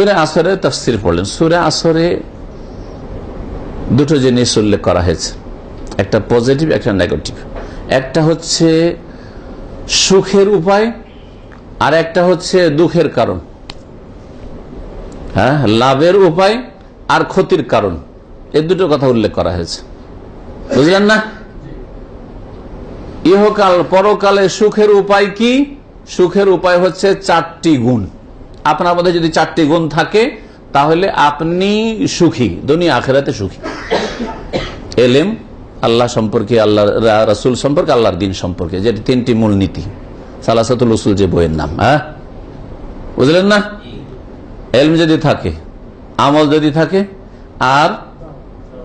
সুরে আসরে তফসির পড়লেন। সুরে আসরে দুটো জিনিস উল্লেখ করা হয়েছে। একটা পজিটিভ একটা নেগেটিভ একটা হচ্ছে সুখের উপায়, আর একটা হচ্ছে দুঃখের কারণ। হ্যাঁ? লাভের উপায় আর ক্ষতির কারণ। এই দুটো কথা উল্লেখ করা হয়েছে। বুঝলেন না? ইহকাল, পরকালে সুখের উপায় কি? সুখের উপায় হচ্ছে চারটি গুণ। আপনার মধ্যে যদি চারটি গুণ থাকে, তাহলে আপনি সুখী, দুনিয়া আখেরাতে সুখী। এলেম, আল্লাহ সম্পর্কে, আল্লাহ রসুল সম্পর্কে, আল্লাহর দিন সম্পর্কে, যেটি তিনটি মূল নীতি। সালাসাতুল রসুল যে বইয়ের নাম হ্যাঁ? বুঝলেন না? এলম যদি থাকে, আমল যদি থাকে, আর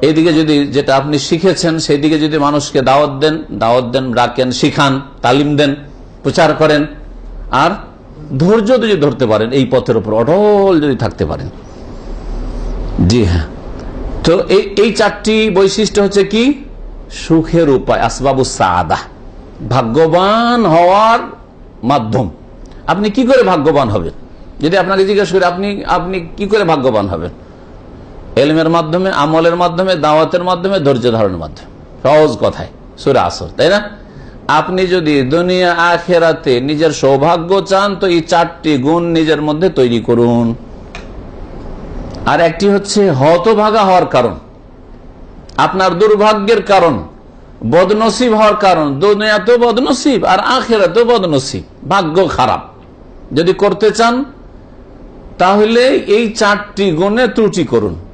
এদিকে যদি যেটা আপনি শিখেছেন সেই দিকে যদি মানুষকে দাওয়াত দেন দাওয়াত দেন রাখেন শিখান, তালিম দেন, প্রচার করেন, আর ধৈর্য যদি ধরতে পারেন, এই পথের উপর অটল যদি থাকতে পারেন। জি হ্যাঁ। তো এই চারটি বৈশিষ্ট্য হচ্ছে কি? সুখের উপায়, আসবাবু সাদা, ভাগ্যবান হওয়ার মাধ্যম। আপনি কি করে ভাগ্যবান হবেন? যদি আপনাকে জিজ্ঞেস করি, আপনি আপনি কি করে ভাগ্যবান হবেন? এলমের মাধ্যমে, আমলের মাধ্যমে, দাওয়াতের মাধ্যমে, ধৈর্য ধারণের মাধ্যমে। সহজ কথায়, সুরে আসর, তাই না? আপনি যদি দুনিয়া, আখেরাতে নিজের সৌভাগ্য চান, তো এই চারটি গুণ নিজের মধ্যে তৈরি করুন। আর একটি হচ্ছে হতভাগা হওয়ার কারণ, আপনার দুর্ভাগ্যের কারণ, বদনসিব হওয়ার কারণ। দুনিয়াতেও বদনসিব আর আখেরাতেও বদনসিব, ভাগ্য খারাপ। যদি করতে চান, তাহলে এই চারটি গুণে ত্রুটি করুন।